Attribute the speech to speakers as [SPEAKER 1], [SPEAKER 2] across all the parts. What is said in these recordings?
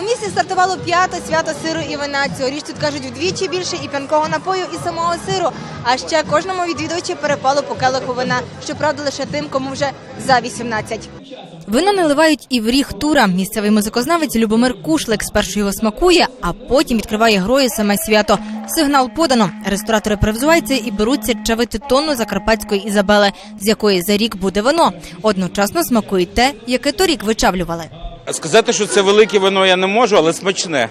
[SPEAKER 1] У місті стартувало п'яте свято сиру і вина. Цьогоріч тут кажуть вдвічі більше і п'янкого напою, і самого сиру. А ще кожному відвідувачі перепало по келиху вина. Щоправда, лише тим, кому вже за 18. Вино наливають і в ріг тура. Місцевий музикознавець Любомир Кушлик спершу його смакує, а потім відкриває грою саме свято. Сигнал подано. Ресторатори привзуваються і беруться чавити тонну закарпатської Ізабели, з якої за рік буде вино. Одночасно смакують те, яке торік вичавлювали.
[SPEAKER 2] Сказати, що це велике вино я не можу, але смачне.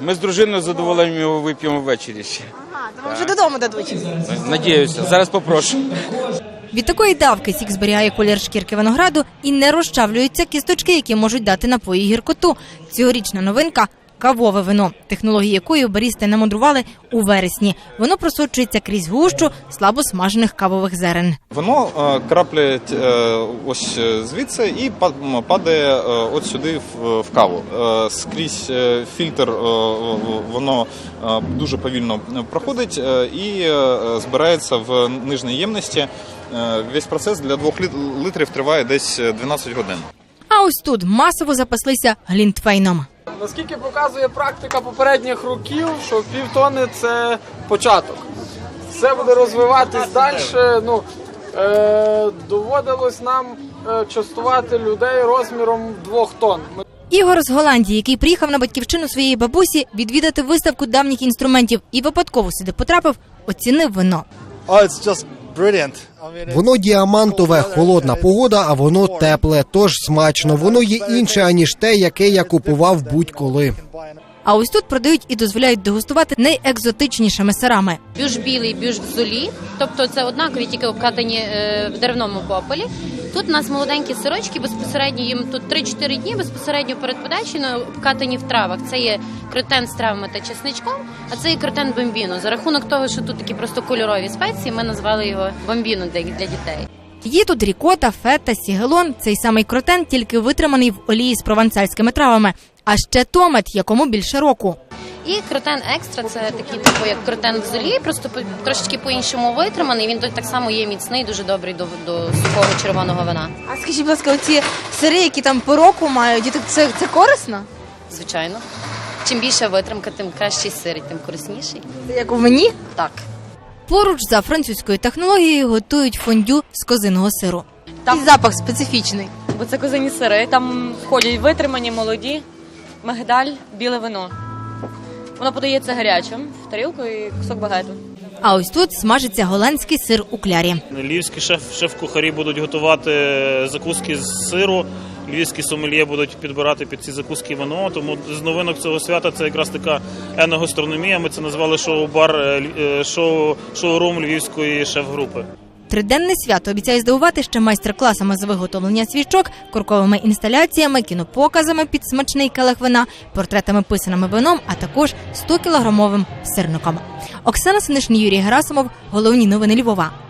[SPEAKER 2] Ми з дружиною задоволенням його вип'ємо ввечері ще.
[SPEAKER 1] Ага, то вам вже додому дадуть.
[SPEAKER 2] Надіюся, зараз попрошу.
[SPEAKER 1] Від такої давки сік зберігає колір шкірки винограду і не розчавлюються кісточки, які можуть дати напої гіркоту. Цьогорічна новинка кавове вино, технології якої барісти намудрували у вересні. Воно просочується крізь гущу слабо смажених кавових зерен.
[SPEAKER 3] Воно е, краплять е, ось е, звідси і па- падає от сюди в, каву. Скрізь фільтр воно дуже повільно проходить і збирається в нижній ємності. Весь процес для двох літ- літрів триває десь 12 годин.
[SPEAKER 1] А ось тут масово запаслися глінтвейном.
[SPEAKER 4] Наскільки показує практика попередніх років, що півтони це початок. Все буде розвиватись далі. Ну, е, доводилось нам е, частувати людей розміром двох тонн.
[SPEAKER 1] Ігор з Голландії, який приїхав на батьківщину своєї бабусі відвідати виставку давніх інструментів і випадково сюди потрапив, оцінив вино.
[SPEAKER 5] Oh, it's just brilliant. I mean,
[SPEAKER 6] Воно діамантове, холодна погода, а воно тепле, тож смачно. Воно є інше аніж те, яке я купував будь-коли.
[SPEAKER 1] А ось тут продають і дозволяють дегустувати найекзотичнішими сирами.
[SPEAKER 7] бюж білий, бюж в золі, тобто це однакові, тільки обкатані е, в деревному попелі. Тут у нас молоденькі сирочки, безпосередньо їм тут 3-4 дні безпосередньо перед подачею обкатані в травах. Це є кротен з травами та чесничком, а це є кротен бомбіно. За рахунок того, що тут такі просто кольорові спеції, ми назвали його бомбіно для дітей.
[SPEAKER 1] Є тут рікота, фета, сігелон, цей самий кротен, тільки витриманий в олії з провансальськими травами. А ще томат, якому більше року.
[SPEAKER 7] І кротен екстра це такий типу як кротен в золі, просто по- трошечки по-іншому витриманий. Він так само є міцний, дуже добрий до, до сухого червоного вина.
[SPEAKER 1] А скажіть, будь ласка, оці сири, які там по року мають, це, це корисно?
[SPEAKER 7] Звичайно. Чим більша витримка, тим кращий сир, і тим корисніший.
[SPEAKER 1] Це як у мені?
[SPEAKER 7] Так.
[SPEAKER 1] Поруч за французькою технологією готують фондю з козиного сиру. Там і запах специфічний.
[SPEAKER 8] бо це козині сири. Там входять витримані, молоді, мигдаль, біле вино. Воно подається гарячим в тарілку і кусок багету.
[SPEAKER 1] А ось тут смажиться голландський сир у клярі.
[SPEAKER 9] Львівські шеф, шеф-кухарі будуть готувати закуски з сиру. Львівські сомельє будуть підбирати під ці закуски вино. Тому з новинок цього свята це якраз така еногастрономія. Ми це назвали шоу-бар, е, е, шоу, шоурум львівської шеф-групи.
[SPEAKER 1] Триденне свято обіцяє здивувати ще майстер-класами з виготовлення свічок, корковими інсталяціями, кінопоказами під смачний келих вина, портретами писаними вином, а також 100-кілограмовим сирником. Оксана Синишин, Юрій Герасимов. Головні новини Львова.